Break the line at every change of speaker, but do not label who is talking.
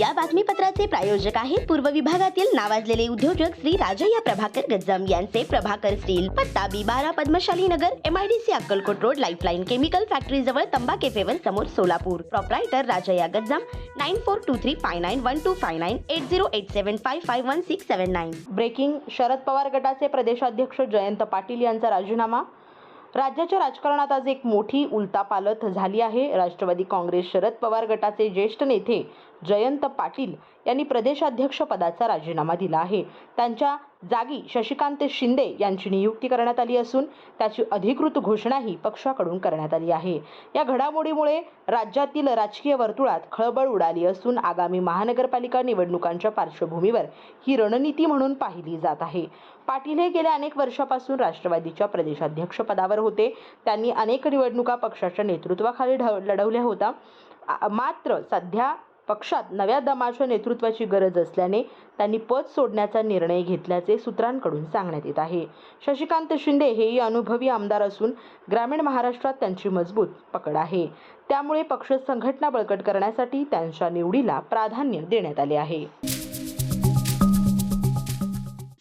या बातमीपत्राचे प्रायोजक आहेत पूर्व विभागातील नावाजलेले उद्योजक श्री राजय्या प्रभाकर गज्जम यांचे प्रभाकर स्टील पत्ता बी बारा Padmashali Nagar MIDC Akkalkot road lifeline chemical factory जवळ तंबा केफेवर समोर Solapur. Proprietor Rajayya Gajjam nine four two three five nine one two five nine eight zero eight seven five five one six seven nine
breaking Sharad Pawar गटाचे प्रदेशाध्यक्ष जयंत पाटील यांचा राजीनामा. राज्याच्या राजकारणात आज एक मोठी उलतापालत झाली आहे. राष्ट्रवादी काँग्रेस शरद पवार गटाचे ज्येष्ठ नेते जयंत पाटील यांनी प्रदेशाध्यक्ष पदाचा राजीनामा दिला आहे. त्यांच्या जागी शशिकांत शिंदे यांची नियुक्ती करण्यात आली असून त्याची अधिकृत घोषणाही पक्षाकडून करण्यात आली आहे. या घडामोडीमुळे राज्यातील राजकीय वर्तुळात खळबळ उडाली असून आगामी महानगरपालिका निवडणुकांच्या पार्श्वभूमीवर ही रणनीती म्हणून पाहिली जात आहे. पाटील हे गेल्या अनेक वर्षापासून राष्ट्रवादीच्या प्रदेशाध्यक्ष पदावर होते. त्यांनी अनेक निवडणुका पक्षाच्या नेतृत्वाखाली ढ लढवल्या होत्या. मात्र सध्या पक्षात नव्या दमाच्या नेतृत्वाची गरज असल्याने त्यांनी पद सोडण्याचा निर्णय घेतल्याचे सूत्रांकडून सांगण्यात येत आहे. शशिकांत शिंदे हेही अनुभवी आमदार असून ग्रामीण महाराष्ट्रात त्यांची मजबूत पकड आहे. त्यामुळे पक्ष संघटना बळकट करण्यासाठी त्यांच्या निवडीला प्राधान्य देण्यात आले आहे.